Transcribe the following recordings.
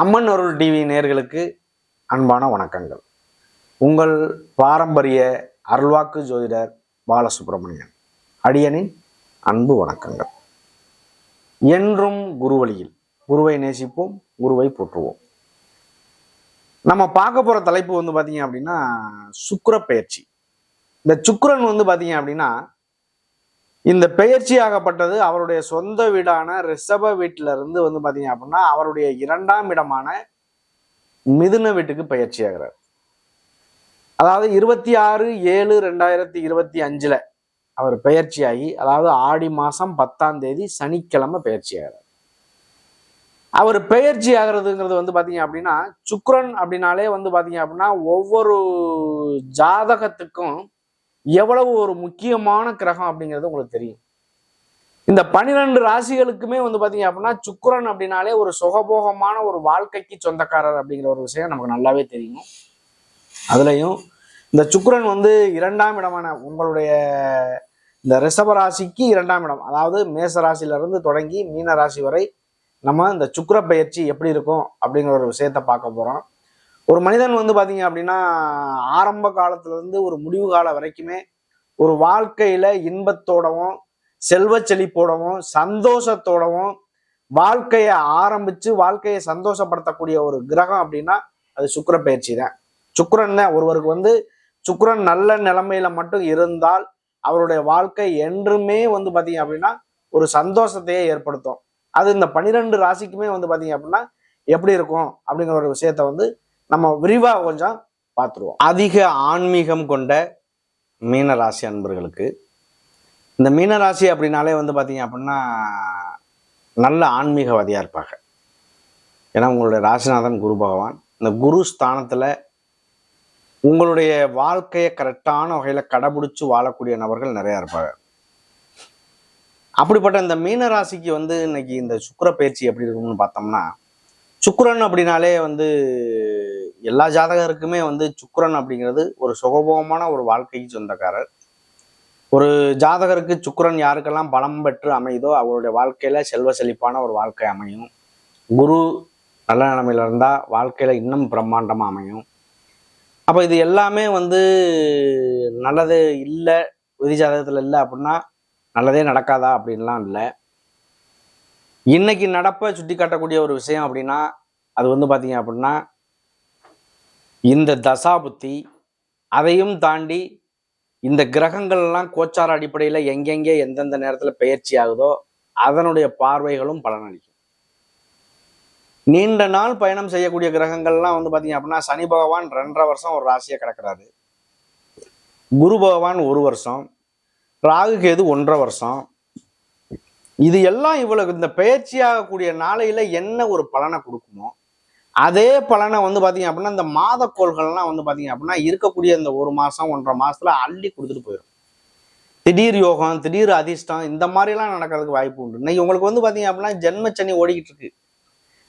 அம்மன் அருள் TV நேர்களுக்கு அன்பான வணக்கங்கள். உங்கள் பாரம்பரிய அருள்வாக்கு ஜோதிடர் பாலசுப்ரமணியன். அடியனின் அன்பு வணக்கங்கள். என்றும் குருவழியில் குருவை நேசிப்போம் குருவை போற்றுவோம். நம்ம பார்க்க போகிற தலைப்பு வந்து பார்த்தீங்க அப்படின்னா சுக்கிர பயிற்சி இந்த சுக்கரன் வந்து பார்த்தீங்க அப்படின்னா இந்த பெயர்ச்சியாகப்பட்டது அவருடைய சொந்த வீடான ரிஷப வீட்டில இருந்து வந்து பாத்தீங்க அப்படின்னா அவருடைய இரண்டாம் இடமான மிதுன வீட்டுக்கு பயிற்சி ஆகிறார் அதாவது இருபத்தி ஆறு ஏழு ரெண்டாயிரத்தி இருபத்தி அஞ்சுல அவர் பயிற்சியாகி அதாவது ஆடி மாசம் பத்தாம் தேதி சனிக்கிழமை பயிற்சி ஆகிறார் அவர் பெயர்ச்சி ஆகிறதுங்கிறது வந்து பாத்தீங்க அப்படின்னா சுக்ரன் அப்படின்னாலே வந்து பாத்தீங்க அப்படின்னா ஒவ்வொரு ஜாதகத்துக்கும் எவ்வளவு ஒரு முக்கியமான கிரகம் அப்படிங்கிறது உங்களுக்கு தெரியும். இந்த பனிரெண்டு ராசிகளுக்குமே வந்து பாத்தீங்க அப்படின்னா சுக்கரன் அப்படின்னாலே ஒரு சுகபோகமான ஒரு வாழ்க்கைக்கு சொந்தக்காரர் அப்படிங்கிற ஒரு விஷயம் நமக்கு நல்லாவே தெரியும். அதுலயும் இந்த சுக்கரன் வந்து இரண்டாம் இடமான உங்களுடைய இந்த ரிஷப ராசிக்கு இரண்டாம் இடம். அதாவது மேச ராசியில இருந்து தொடங்கி மீன ராசி வரை நம்ம இந்த சுக்கிர பயிற்சி எப்படி இருக்கும் அப்படிங்கிற ஒரு விஷயத்த பார்க்க போறோம். ஒரு மனிதன் வந்து பார்த்தீங்க அப்படின்னா ஆரம்ப காலத்துலேருந்து ஒரு முடிவு காலம் வரைக்குமே ஒரு வாழ்க்கையில் இன்பத்தோடவும் செல்வ செழிப்போடவும் சந்தோஷத்தோடவும் வாழ்க்கையை ஆரம்பித்து வாழ்க்கையை சந்தோஷப்படுத்தக்கூடிய ஒரு கிரகம் அப்படின்னா அது சுக்கிர பயிற்சி தான். சுக்கரன் தான். ஒருவருக்கு வந்து சுக்கரன் நல்ல நிலைமையில மட்டும் இருந்தால் அவருடைய வாழ்க்கை என்றுமே வந்து பார்த்தீங்க அப்படின்னா ஒரு சந்தோஷத்தையே ஏற்படுத்தும். அது இந்த பனிரெண்டு ராசிக்குமே வந்து பார்த்தீங்க அப்படின்னா எப்படி இருக்கும் அப்படிங்கிற ஒரு விஷயத்த வந்து நம்ம விரிவாக கொஞ்சம் பார்த்துருவோம் அதிக ஆன்மீகம் கொண்ட மீன ராசி அன்பர்களுக்கு இந்த மீன ராசி அப்படின்னாலே வந்து பார்த்தீங்க அப்படின்னா நல்ல ஆன்மீகவாதியாக இருப்பாங்க. ஏன்னா உங்களுடைய ராசிநாதன் குரு பகவான் இந்த குரு ஸ்தானத்தில் உங்களுடைய வாழ்க்கையை கரெக்டான வகையில் கடைபிடிச்சு வாழக்கூடிய நபர்கள் நிறையா இருப்பாங்க. அப்படிப்பட்ட இந்த மீன ராசிக்கு வந்து இன்னைக்கு இந்த சுக்கர பயிற்சி எப்படி இருக்கும்னு பார்த்தோம்னா சுக்கரன் அப்படின்னாலே வந்து எல்லா ஜாதகருக்குமே வந்து சுக்கரன் அப்படிங்கிறது ஒரு சுகபோகமான ஒரு வாழ்க்கைக்கு சொந்தக்காரர். ஒரு ஜாதகருக்கு சுக்கரன் யாருக்கெல்லாம் பலம் பெற்று அமையுதோ அவருடைய வாழ்க்கையில செல்வ செழிப்பான ஒரு வாழ்க்கை அமையும். குரு நல்ல நிலைமையில இருந்தா வாழ்க்கையில இன்னும் பிரம்மாண்டமா அமையும். அப்போ இது எல்லாமே வந்து நல்லது இல்லை விதி ஜாதகத்துல இல்லை அப்படின்னா நல்லதே நடக்காதா அப்படின்லாம் இல்லை. இன்னைக்கு நடப்ப சுட்டி காட்டக்கூடிய ஒரு விஷயம் அப்படின்னா அது வந்து பார்த்தீங்க அப்படின்னா இந்த தசாபுத்தி அதையும் தாண்டி இந்த கிரகங்கள்லாம் கோச்சார அடிப்படையில் எங்கெங்கே எந்தெந்த நேரத்தில் பயிற்சி ஆகுதோ அதனுடைய பார்வைகளும் பலனளிக்கும். நீண்ட நாள் பயணம் செய்யக்கூடிய கிரகங்கள்லாம் வந்து பார்த்தீங்க அப்படின்னா சனி பகவான் ரெண்டரை வருஷம் ஒரு ராசியை கிடக்கிறாரு. குரு பகவான் ஒரு வருஷம் ராகு கேது ஒன்றரை வருஷம். இது எல்லாம் இவ்வளவு இந்த பயிற்சி ஆகக்கூடிய நாளையில என்ன ஒரு பலனை கொடுக்குமோ அதே பலனை வந்து பார்த்தீங்க அப்படின்னா இந்த மாத கோள்கள்லாம் வந்து பார்த்தீங்க அப்படின்னா இருக்கக்கூடிய இந்த ஒரு மாதம் ஒன்றரை மாதத்தில் அள்ளி கொடுத்துட்டு போயிடும். திடீர் யோகம் திடீர் அதிர்ஷ்டம் இந்த மாதிரிலாம் நடக்கிறதுக்கு வாய்ப்பு உண்டு. இன்னைக்கு உங்களுக்கு வந்து பார்த்தீங்க அப்படின்னா ஜென்மச்சனி ஓடிக்கிட்டு இருக்கு.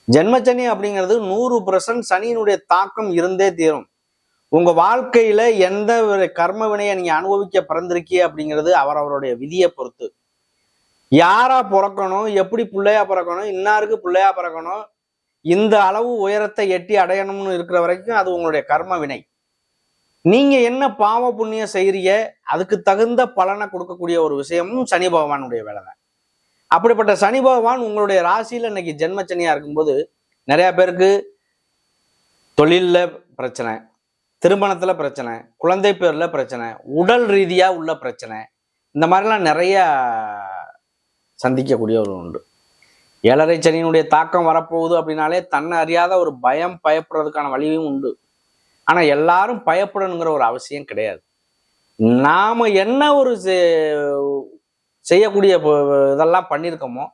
ஜென்மச்சனி அப்படிங்கிறது நூறு பர்சன்ட் சனியினுடைய தாக்கம் இருந்தே தீரும். உங்க வாழ்க்கையில எந்த ஒரு கர்ம வினையை நீங்க அனுபவிக்க பிறந்திருக்கீ அப்படிங்கிறது அவரவருடைய விதியை பொறுத்து. யாரா பிறக்கணும் எப்படி பிள்ளையா பிறக்கணும் இன்னாருக்கு பிள்ளையா பிறக்கணும் இந்த அளவு உயரத்தை எட்டி அடையணும்னு இருக்கிற வரைக்கும் அது உங்களுடைய கர்ம வினை. நீங்க என்ன பாவ புண்ணியம் செய்றீங்க அதுக்கு தகுந்த பலனை கொடுக்கக்கூடிய ஒரு விஷயமும் சனி பகவானுடைய வேலை தான். அப்படிப்பட்ட சனி பகவான் உங்களுடைய ராசியில இன்னைக்கு ஜென்மச்சனியா இருக்கும்போது நிறைய பேருக்கு தொழிலில் பிரச்சனை திருமணத்தில் பிரச்சனை குழந்தை பேரில் பிரச்சனை உடல் ரீதியாக உள்ள பிரச்சனை இந்த மாதிரிலாம் நிறைய சந்திக்கக்கூடிய ஒரு உண்டு. ஏழரை சனியினுடைய தாக்கம் வரப்போகுது அப்படின்னாலே தன்னை அறியாத ஒரு பயம் பயப்படுறதுக்கான வழியும் உண்டு. ஆனால் எல்லாரும் பயப்படணுங்கிற ஒரு அவசியம் கிடையாது. நாம் என்ன ஒரு செ- செய்யக்கூடிய இதெல்லாம் பண்ணியிருக்கோமோ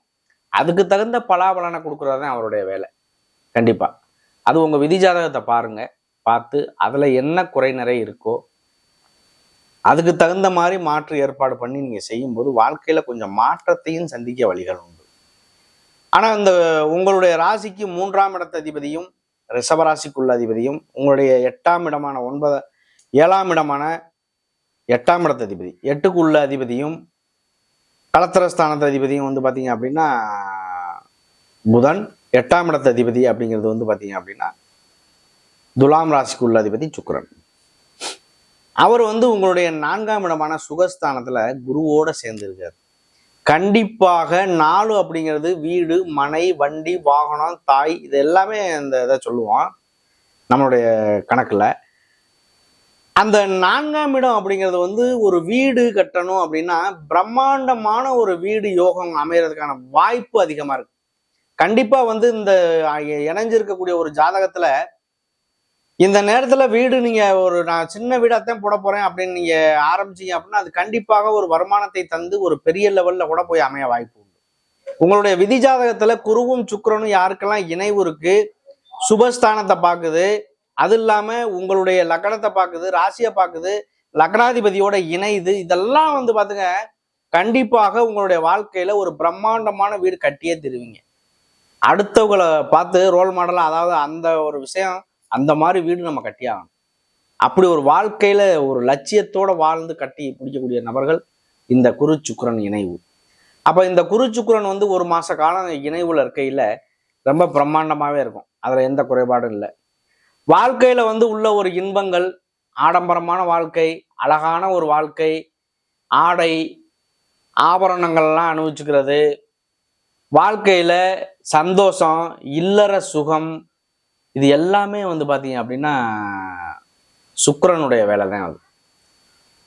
அதுக்கு தகுந்த பலாபலனை கொடுக்குறது தான் அவருடைய வேலை. கண்டிப்பாக அது உங்கள் விதி ஜாதகத்தை பாருங்க. பார்த்து அதில் என்ன குறை நிறை இருக்கோ அதுக்கு தகுந்த மாதிரி மாற்று ஏற்பாடு பண்ணி நீங்கள் செய்யும்போது வாழ்க்கையில் கொஞ்சம் மாற்றத்தையும் சந்திக்க வழிகள் ஆனால் இந்த உங்களுடைய ராசிக்கு மூன்றாம் இடத்த அதிபதியும் ரிஷபராசிக்குள்ள அதிபதியும் உங்களுடைய எட்டாம் இடமான ஒன்பது ஏழாம் இடமான எட்டாம் இடத்த அதிபதி எட்டுக்குள்ள அதிபதியும் களத்திரஸ்தானத்த அதிபதியும் வந்து பார்த்தீங்க அப்படின்னா புதன் எட்டாம் இடத்த அதிபதி அப்படிங்கிறது வந்து பார்த்தீங்க அப்படின்னா துலாம் ராசிக்குள்ள அதிபதி சுக்கரன். அவர் வந்து உங்களுடைய நான்காம் இடமான சுகஸ்தானத்தில் குருவோட சேர்ந்திருக்கார். கண்டிப்பாக நாலு அப்படிங்கிறது வீடு மனை வண்டி வாகனம் தாய் இது எல்லாமே இந்த இதை சொல்லுவோம் நம்மளுடைய கணக்கில். அந்த நான்காம் இடம் அப்படிங்கிறது வந்து ஒரு வீடு கட்டணும் அப்படின்னா பிரம்மாண்டமான ஒரு வீடு யோகம் அமைகிறதுக்கான வாய்ப்பு அதிகமாக இருக்கு. கண்டிப்பாக வந்து இந்த இணைஞ்சிருக்கக்கூடிய ஒரு ஜாதகத்தில் இந்த நேரத்துல வீடு நீங்க ஒரு நான் சின்ன வீடாத்தான் போட போறேன் அப்படின்னு நீங்க ஆரம்பிச்சீங்க அப்படின்னா அது கண்டிப்பாக ஒரு வருமானத்தை தந்து ஒரு பெரிய லெவல்ல கூட போய் அமைய வாய்ப்பு உண்டு. உங்களுடைய விதி ஜாதகத்துல குருவும் சுக்கரனும் யாருக்கெல்லாம் இணைவு இருக்கு? சுபஸ்தானத்தை பார்க்குது. அது இல்லாம உங்களுடைய லக்னத்தை பார்க்குது ராசியை பார்க்குது லக்னாதிபதியோட இணையுது இதெல்லாம் வந்து பாத்துங்க கண்டிப்பாக உங்களுடைய வாழ்க்கையில ஒரு பிரம்மாண்டமான வீடு கட்டியே தருவீங்க. அடுத்தவங்களை பார்த்து ரோல் மாடலாக அதாவது அந்த ஒரு விஷயம் அந்த மாதிரி வீடு நம்ம கட்டியாகணும். அப்படி ஒரு வாழ்க்கையில ஒரு லட்சியத்தோட வாழ்ந்து கட்டி பிடிக்கக்கூடிய நபர்கள் இந்த குரு சுக்கரன் இணைவு. அப்ப இந்த குரு சுக்கரன் வந்து ஒரு மாச காலம் இணைவுல இருக்கையில ரொம்ப பிரம்மாண்டமாவே இருக்கும். அதுல எந்த குறைபாடும் இல்லை. வாழ்க்கையில வந்து உள்ள ஒரு இன்பங்கள் ஆடம்பரமான வாழ்க்கை அழகான ஒரு வாழ்க்கை ஆடை ஆபரணங்கள்லாம் அனுபவிச்சுக்கிறது வாழ்க்கையில சந்தோஷம் இல்லற சுகம் இது எல்லாமே வந்து பார்த்தீங்க அப்படின்னா சுக்கரனுடைய வேலை தான் அது.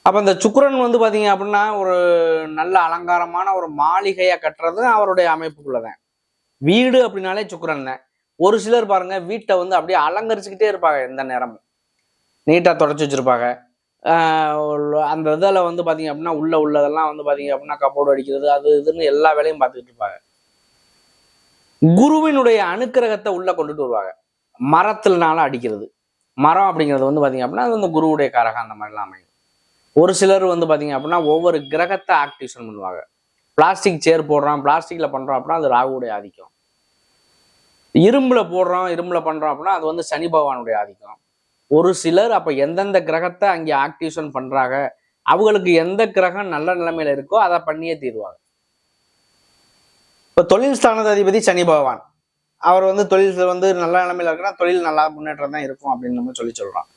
அப்போ இந்த சுக்கரன் வந்து பார்த்தீங்க அப்படின்னா ஒரு நல்ல அலங்காரமான ஒரு மாளிகையை கட்டுறது அவருடைய அமைப்புக்குள்ள தான் வீடு அப்படின்னாலே சுக்கரன் தான். ஒரு சிலர் பாருங்க வீட்டை வந்து அப்படியே அலங்கரிச்சுக்கிட்டே இருப்பாங்க எந்த நேரமும். நீட்டாக தொடச்சி வச்சிருப்பாங்க. அந்த இதில் வந்து பார்த்தீங்க அப்படின்னா உள்ள உள்ளதெல்லாம் வந்து பார்த்தீங்க அப்படின்னா கப்போடு அடிக்கிறது அது இதுன்னு எல்லா வேலையும் பார்த்துக்கிட்டு இருப்பாங்க. குருவினுடைய அனுக்கிரகத்தை உள்ளே கொண்டுட்டு வருவாங்க. மரத்தினால அடிக்கிறது. மரம் அப்படிங்கிறது வந்து பார்த்தீங்க அப்படின்னா அது வந்து குருவுடைய காரகம் அந்த மாதிரிலாம் அமையும். ஒரு சிலர் வந்து பார்த்தீங்க அப்படின்னா ஒவ்வொரு கிரகத்தை ஆக்டிவேஷன் பண்ணுவாங்க. பிளாஸ்டிக் சேர் போடுறோம் பிளாஸ்டிக்ல பண்றோம் அப்படின்னா அது ராகுவுடைய ஆதிக்கம். இரும்புல போடுறோம் இரும்புல பண்றோம் அப்படின்னா அது வந்து சனி பகவானுடைய ஆதிக்கம். ஒரு சிலர் அப்ப எந்தெந்த கிரகத்தை அங்கே ஆக்டிவேஷன் பண்றாங்க அவங்களுக்கு எந்த கிரகம் நல்ல நிலைமையில இருக்கோ அதை பண்ணியே தீருவாங்க. இப்ப தொழில் ஸ்தானாதிபதி சனி பகவான். அவர் வந்து தொழில் வந்து நல்ல நிலைமையில இருக்குன்னா தொழில் நல்லா முன்னேற்றம் தான் இருக்கும் அப்படின்னு நம்ம சொல்லி சொல்கிறோம்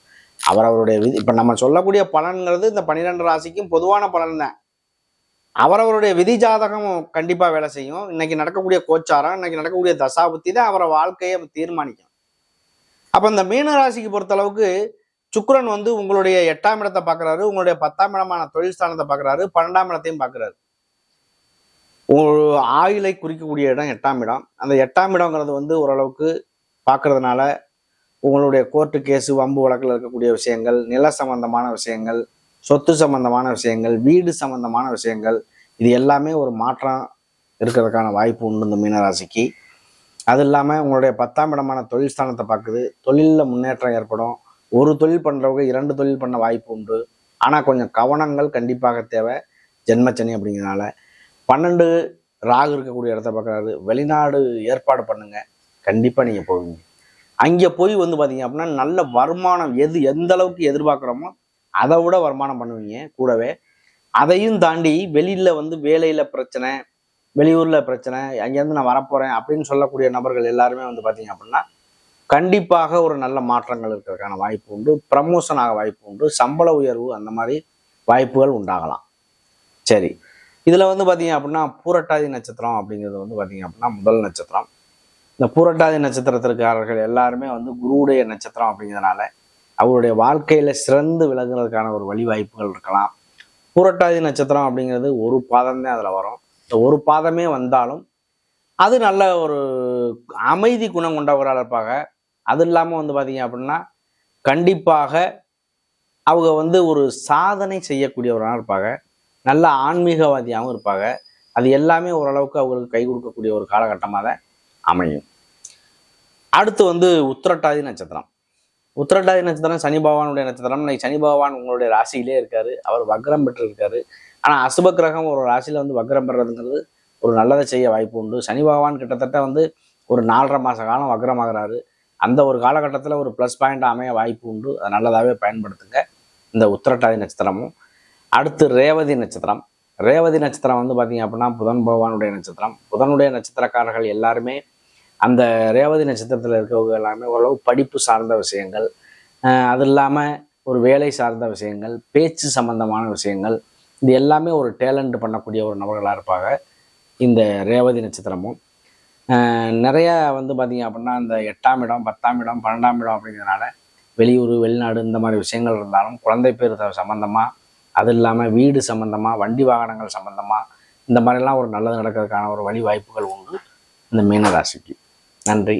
அவர் அவருடைய விதி இப்போ நம்ம சொல்லக்கூடிய பலன்கிறது இந்த பன்னிரெண்டு ராசிக்கும் பொதுவான பலன் தான். அவரவருடைய விதி ஜாதகம் கண்டிப்பாக வேலை செய்யும். இன்னைக்கு நடக்கக்கூடிய கோச்சாரம் இன்னைக்கு நடக்கக்கூடிய தசாபுத்தி தான் அவரை வாழ்க்கையை தீர்மானிக்கும். அப்போ இந்த மீன ராசிக்கு பொறுத்தளவுக்கு சுக்கரன் வந்து உங்களுடைய எட்டாம் இடத்தை பார்க்குறாரு உங்களுடைய பத்தாம் இடமான தொழில் ஸ்தானத்தை பார்க்கறாரு பன்னெண்டாம் இடத்தையும் பார்க்கறாரு. உங்கள் ஆயுளை குறிக்கக்கூடிய இடம் எட்டாம் இடம். அந்த எட்டாம் இடங்கிறது வந்து ஓரளவுக்கு பார்க்கறதுனால உங்களுடைய கோர்ட்டு கேஸு வம்பு வழக்கில் இருக்கக்கூடிய விஷயங்கள் நில சம்பந்தமான விஷயங்கள் சொத்து சம்பந்தமான விஷயங்கள் வீடு சம்பந்தமான விஷயங்கள் இது எல்லாமே ஒரு மாற்றம் இருக்கிறதுக்கான வாய்ப்பு உண்டு இந்த மீனராசிக்கு. அது இல்லாமல் உங்களுடைய பத்தாம் இடமான தொழில் ஸ்தானத்தை பார்க்குது தொழிலில் முன்னேற்றம் ஏற்படும். ஒரு தொழில் பண்ணுறவங்க இரண்டு தொழில் பண்ண வாய்ப்பு உண்டு. ஆனால் கொஞ்சம் கவனங்கள் கண்டிப்பாக தேவை. ஜென்மச்சனி அப்படிங்கிறனால பன்னெண்டு ராகு இருக்கக்கூடிய இடத்த பார்க்குறாரு. வெளிநாடு ஏற்பாடு பண்ணுங்க. கண்டிப்பாக நீங்கள் போவீங்க. அங்கே போய் வந்து பார்த்தீங்க அப்படின்னா நல்ல வருமானம் எது எந்த அளவுக்கு எதிர்பார்க்குறோமோ அதை விட வருமானம் பண்ணுவீங்க கூடவே. அதையும் தாண்டி வெளியில் வந்து வேலையில் பிரச்சனை வெளியூரில் பிரச்சனை அங்கேருந்து நான் வரப்போகிறேன் அப்படின்னு சொல்லக்கூடிய நபர்கள் எல்லாருமே வந்து பார்த்தீங்க அப்படின்னா கண்டிப்பாக ஒரு நல்ல மாற்றங்கள் இருக்கிறதுக்கான வாய்ப்பு உண்டு. ப்ரமோஷன் ஆக வாய்ப்பு உண்டு. சம்பள உயர்வு அந்த மாதிரி வாய்ப்புகள் உண்டாகலாம். சரி. இதில் வந்து பார்த்தீங்க அப்படின்னா பூரட்டாதி நட்சத்திரம் அப்படிங்கிறது வந்து பார்த்தீங்க அப்படின்னா முதல் நட்சத்திரம். இந்த பூரட்டாதி நட்சத்திரத்திற்காரர்கள் எல்லாருமே வந்து குருவுடைய நட்சத்திரம் அப்படிங்கிறதுனால அவருடைய வாழ்க்கையில் சிறந்து விளங்குறதுக்கான ஒரு வழி வாய்ப்புகள் இருக்கலாம். பூரட்டாதி நட்சத்திரம் அப்படிங்கிறது ஒரு பாதம் தான் அதில் வரும். இந்த ஒரு பாதமே வந்தாலும் அது நல்ல ஒரு அமைதி குணம் கொண்டவராக இருப்பாங்க. அது இல்லாமல் வந்து பார்த்தீங்க அப்படின்னா கண்டிப்பாக அவங்க வந்து ஒரு சாதனை செய்யக்கூடியவராக இருப்பாங்க. நல்ல ஆன்மீகவாதியாகவும் இருப்பாங்க. அது எல்லாமே ஓரளவுக்கு அவங்களுக்கு கை கொடுக்கக்கூடிய ஒரு காலகட்டமாக தான் அமையும். அடுத்து வந்து உத்திரட்டாதி நட்சத்திரம். உத்திரட்டாதி நட்சத்திரம் சனி பகவானுடைய நட்சத்திரம். இன்னைக்கு சனி பகவான் உங்களுடைய ராசியிலே இருக்காரு. அவர் வக்ரம் பெற்றிருக்காரு. ஆனால் அசுப கிரகம் ஒரு ராசியில் வந்து வக்ரம் பெறதுங்கிறது ஒரு நல்லதை செய்ய வாய்ப்பு உண்டு. சனி பகவான் கிட்டத்தட்ட வந்து ஒரு நாலரை மாத காலம் வக்ரமாகிறாரு அந்த ஒரு காலகட்டத்தில் ஒரு ப்ளஸ் பாயிண்ட் அமைய வாய்ப்பு உண்டு. அதை நல்லதாகவே பயன்படுத்துங்க. இந்த உத்திரட்டாதி நட்சத்திரமும் அடுத்து ரேவதி நட்சத்திரம். ரேவதி நட்சத்திரம் வந்து பார்த்தீங்க அப்படின்னா புதன் பகவானுடைய நட்சத்திரம். புதனுடைய நட்சத்திரக்காரர்கள் எல்லாருமே அந்த ரேவதி நட்சத்திரத்தில் இருக்கவங்க எல்லாமே ஓரளவு படிப்பு சார்ந்த விஷயங்கள் அது இல்லாமல் ஒரு வேலை சார்ந்த விஷயங்கள் பேச்சு சம்பந்தமான விஷயங்கள் இது எல்லாமே ஒரு டேலண்ட் பண்ணக்கூடிய ஒரு நபர்களாக இருப்பாங்க இந்த ரேவதி நட்சத்திரமும். நிறையா நிறைய வந்து பார்த்தீங்க அப்படின்னா இந்த எட்டாம் இடம் பத்தாம் இடம் பன்னெண்டாம் இடம் அப்படிங்கிறதுனால வெளியூர் வெளிநாடு இந்த மாதிரி விஷயங்கள் இருந்தாலும் குழந்தை பேர் சம்மந்தமாக அது இல்லாமல் வீடு சம்மந்தமாக வண்டி வாகனங்கள் சம்மந்தமாக இந்த மாதிரிலாம் ஒரு நல்லது நடக்கிறதுக்கான ஒரு வழி வாய்ப்புகள் உண்டு இந்த மீனராசிக்கு. நன்றி.